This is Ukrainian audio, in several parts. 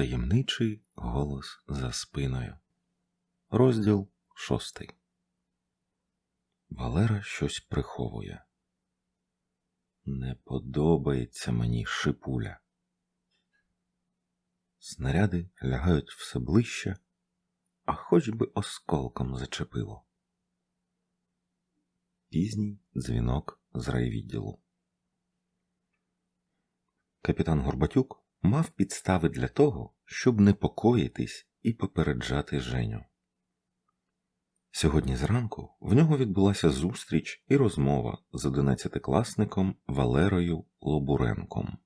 Таємничий голос за спиною. Розділ шостий. Валера щось приховує. Не подобається мені шипуля. Снаряди лягають все ближче, а хоч би осколком зачепило. Пізній дзвінок з райвідділу. Капітан Горбатюк мав підстави для того, щоб непокоїтись і попереджати Женю. Сьогодні зранку в нього відбулася зустріч і розмова з одинадцятикласником Валерою Лобуренком.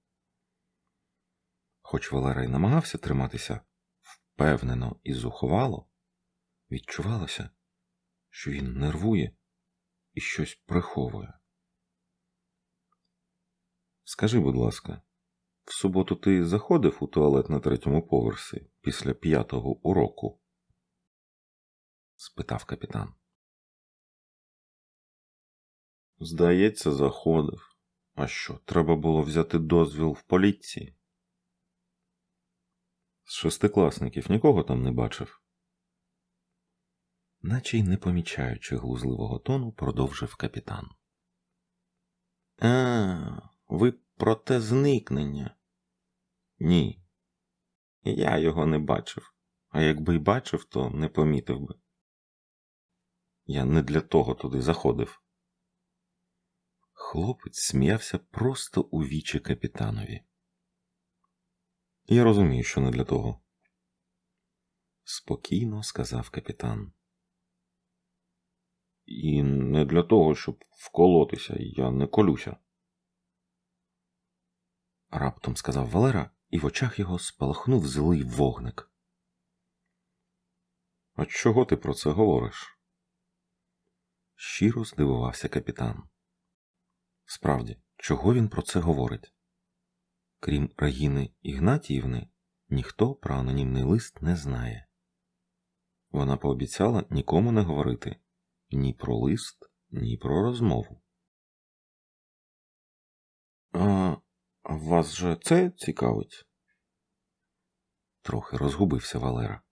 Хоч Валера й намагався триматися впевнено і зухвало, відчувалося, що він нервує і щось приховує. Скажи, будь ласка, в суботу ти заходив у туалет на третьому поверсі після п'ятого уроку? спитав капітан. Здається, заходив. А що, треба було взяти дозвіл в поліції? З шестикласників нікого там не бачив. Наче й не помічаючи глузливого тону, продовжив капітан. А, ви про те зникнення? Ні. Я його не бачив, а якби й бачив, то не помітив би. Я не для того туди заходив. Хлопець сміявся просто у вічі капітанові. Я розумію, що не для того. Спокійно сказав капітан. І не для того, щоб вколотися, я не колюся. Раптом сказав Валера, і в очах його спалахнув злий вогник. А чого ти про це говориш? Щиро здивувався капітан. Справді, чого він про це говорить? Крім Рагіни Ігнатіївни, ніхто про анонімний лист не знає. Вона пообіцяла нікому не говорити ні про лист, ні про розмову. А вас же це цікавить? Трохи розгубився Валера.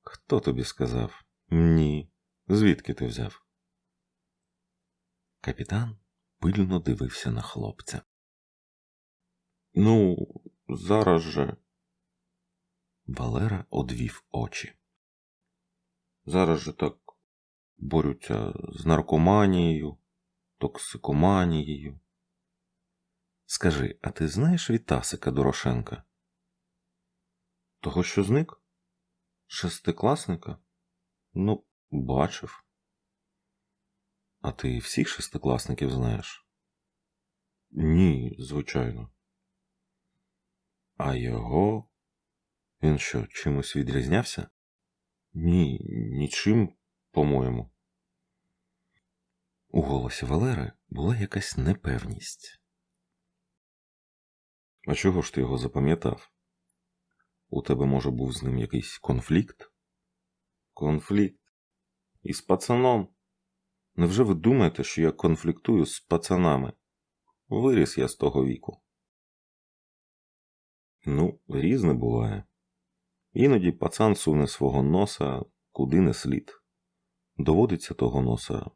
Хто тобі сказав? Ні. Звідки ти взяв? Капітан пильно дивився на хлопця. Ну, зараз же. Валера одвів очі. Зараз же так борються з наркоманією, токсикоманією. Скажи, а ти знаєш Вітасика Дорошенка? Того, що зник? Шестикласника? Ну, бачив. А ти всіх шестикласників знаєш? Ні, звичайно. А його? Він що, чимось відрізнявся? Ні, нічим, по-моєму. У голосі Валери була якась непевність. А чого ж ти його запам'ятав? У тебе, може, був з ним якийсь конфлікт? Конфлікт? Із пацаном? Невже ви думаєте, що я конфліктую з пацанами? Виріс я з того віку. Ну, різне буває. Іноді пацан суне свого носа куди не слід. Доводиться того носа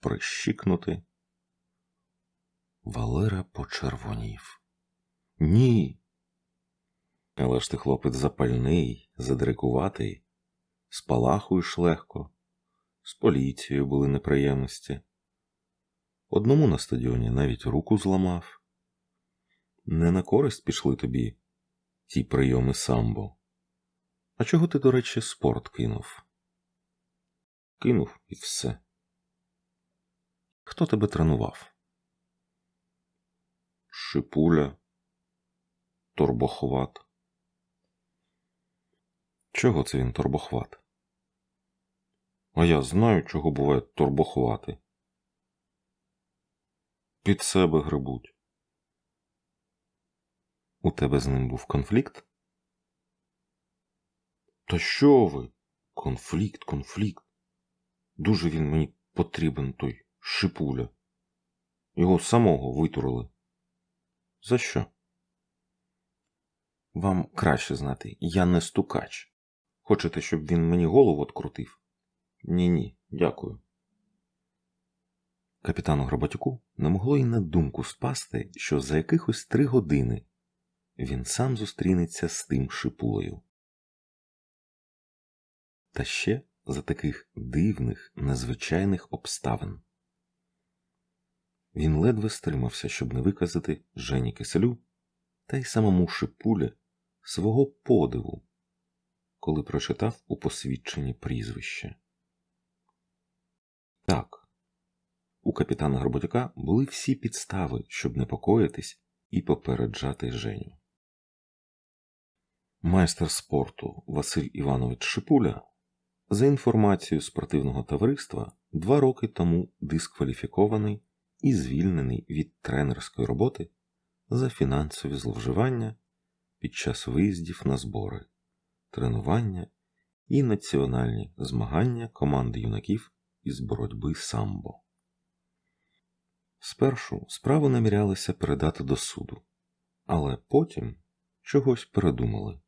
прищикнути. Валера почервонів. Ні. Але ж ти хлопець запальний, задрикуватий, спалахуєш легко, з поліцією були неприємності. Одному на стадіоні навіть руку зламав. Не на користь пішли тобі ті прийоми самбо. А чого ти, до речі, спорт кинув? Кинув і все. Хто тебе тренував? Шипуля, турбохват. Чого це він турбохват? А я знаю, чого бувають турбохвати. Під себе грибуть. У тебе з ним був конфлікт? Та що ви? Конфлікт, конфлікт. Дуже він мені потрібен той шипуля. Його самого витурили. За що? Вам краще знати, я не стукач. Хочете, щоб він мені голову открутив? Ні, ні, дякую. Капітану Гроботюку не могло й на думку спасти, що за якихось три години він сам зустрінеться з тим шипулею. Та ще за таких дивних, незвичайних обставин. Він ледве стримався, щоб не виказати Жені Киселю та й самому шипулі свого подиву, коли прочитав у посвідченні прізвище. Так, у капітана Горботяка були всі підстави, щоб непокоїтись і попереджати Женю. Майстер спорту Василь Іванович Шипуля, за інформацією спортивного товариства, два роки тому дискваліфікований і звільнений від тренерської роботи за фінансові зловживання під час виїздів на збори, тренування і національні змагання команди юнаків із боротьби самбо. Спершу справу намірялися передати до суду, але потім чогось передумали.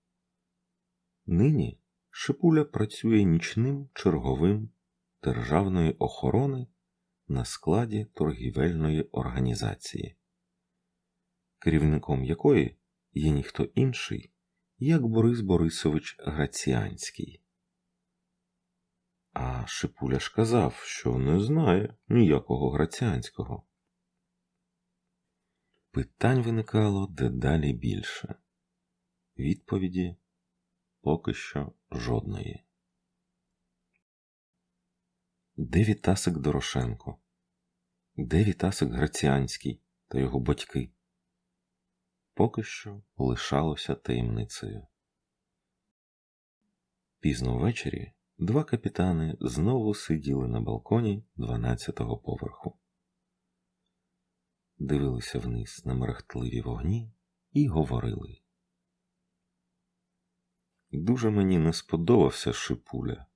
Нині Шипуля працює нічним черговим державної охорони на складі торгівельної організації, керівником якої є ніхто інший, як Борис Борисович Граціанський. А Шипуля ж казав, що не знає ніякого Граціанського. Питань виникало дедалі більше. Відповіді поки що жодної. Де Вітасик Дорошенко? Де Вітасик Граціанський та його батьки? Поки що лишалося таємницею. Пізно ввечері два капітани знову сиділи на балконі 12-го поверху, дивилися вниз на мерехтливі вогні і говорили. Дуже мені не сподобався Шипуля,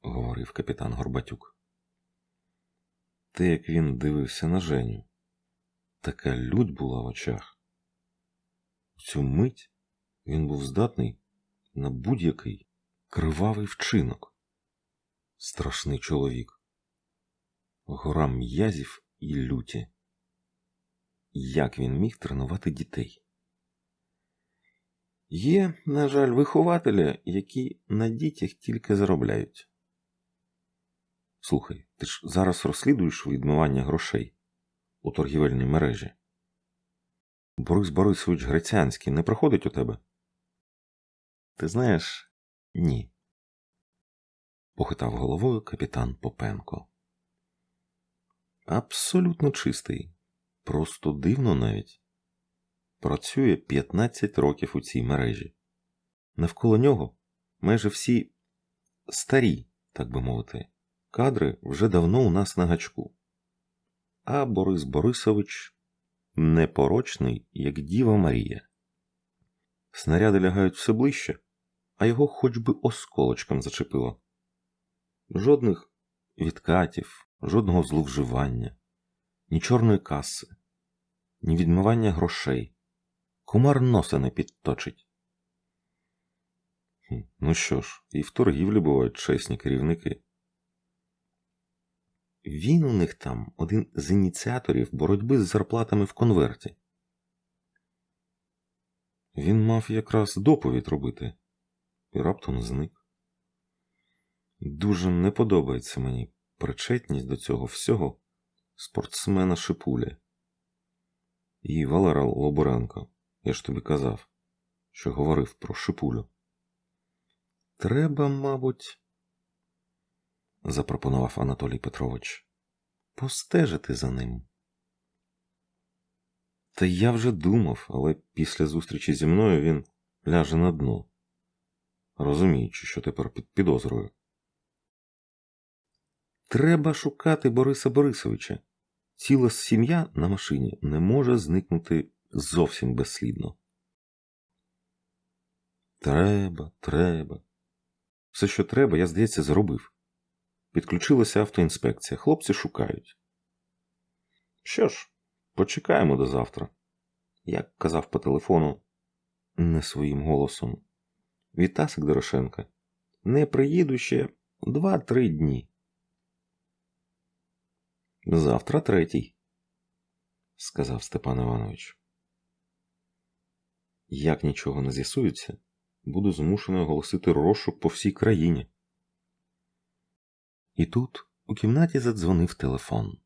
говорив капітан Горбатюк. Те, як він дивився на Женю, така лють була в очах. В цю мить він був здатний на будь-який кривавий вчинок. Страшний чоловік, гора м'язів і люті. Як він міг тренувати дітей? Є, на жаль, вихователі, які на дітях тільки заробляють. Слухай, ти ж зараз розслідуєш відмивання грошей у торгівельній мережі. Борис Борисович Грецянський не проходить у тебе? Ти знаєш, ні. Похитав головою капітан Попенко. Абсолютно чистий. Просто дивно навіть працює 15 років у цій мережі. Навколо нього майже всі старі, так би мовити, кадри вже давно у нас на гачку. А Борис Борисович непорочний, як Діва Марія. Снаряди лягають все ближче, а його хоч би осколочком зачепило. Жодних відкатів, жодного зловживання, ні чорної каси, ні відмивання грошей. Кумар носа не підточить. Ну що ж, і в торгівлі бувають чесні керівники. Він у них там один з ініціаторів боротьби з зарплатами в конверті. Він мав якраз доповідь робити і раптом зник. Дуже не подобається мені причетність до цього всього спортсмена Шипуля і Валера Лобуренко. Я ж тобі казав, що говорив про шипулю. Треба, мабуть, запропонував Анатолій Петрович, постежити за ним. Та я вже думав, але після зустрічі зі мною він ляже на дно, розуміючи, що тепер під підозрою. Треба шукати Бориса Борисовича. Ціла сім'я на машині не може зникнути зовсім безслідно. Треба, треба. Все, що треба, я, здається, зробив. Підключилася автоінспекція. Хлопці шукають. Що ж, почекаємо до завтра. як казав по телефону, не своїм голосом. Вітасик Дорошенка. Не приїду ще два-три дні. Завтра третій, сказав Степан Іванович. Як нічого не з'ясується, буду змушений оголосити розшук по всій країні. І тут у кімнаті задзвонив телефон.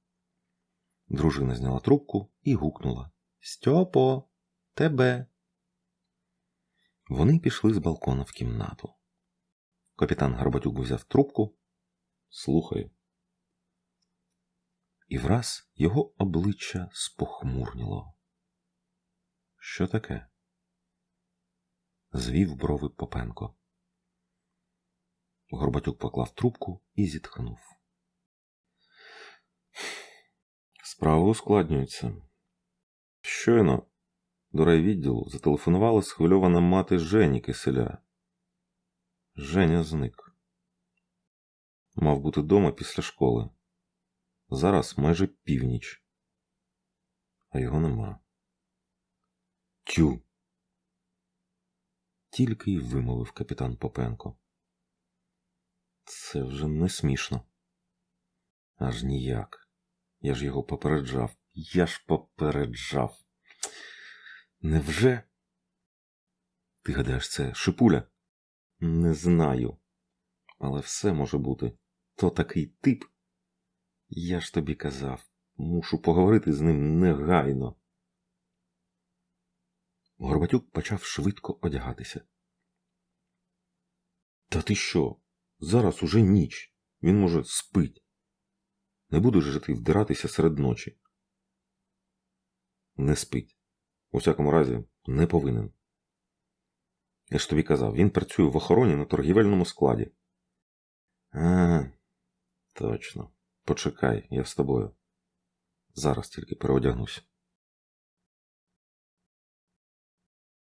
Дружина зняла трубку і гукнула Стьопо, тебе. Вони пішли з балкона в кімнату. Капітан Гарбатюк взяв трубку. Слухаю. І враз його обличчя спохмурніло. Що таке? Звів брови Попенко. Горбатюк поклав трубку і зітхнув. Справи ускладнюються. Щойно до райвідділу зателефонувала схвильована мати Жені Киселя. Женя зник. Мав бути дома після школи. Зараз майже північ, а його нема. Тю. Тільки й вимовив капітан Попенко. Це вже не смішно. Аж ніяк. Я ж його попереджав. Я ж попереджав. Невже? Ти гадаєш, це шипуля? Не знаю. Але все може бути. То такий тип. Я ж тобі казав, мушу поговорити з ним негайно. Горбатюк почав швидко одягатися. Та ти що? Зараз уже ніч. Він, може, спить. Не будеш же ти вдиратися серед ночі. Не спить. У всякому разі, не повинен. Я ж тобі казав, він працює в охороні на торгівельному складі. А, точно. Почекай, я з тобою. Зараз тільки переодягнусь.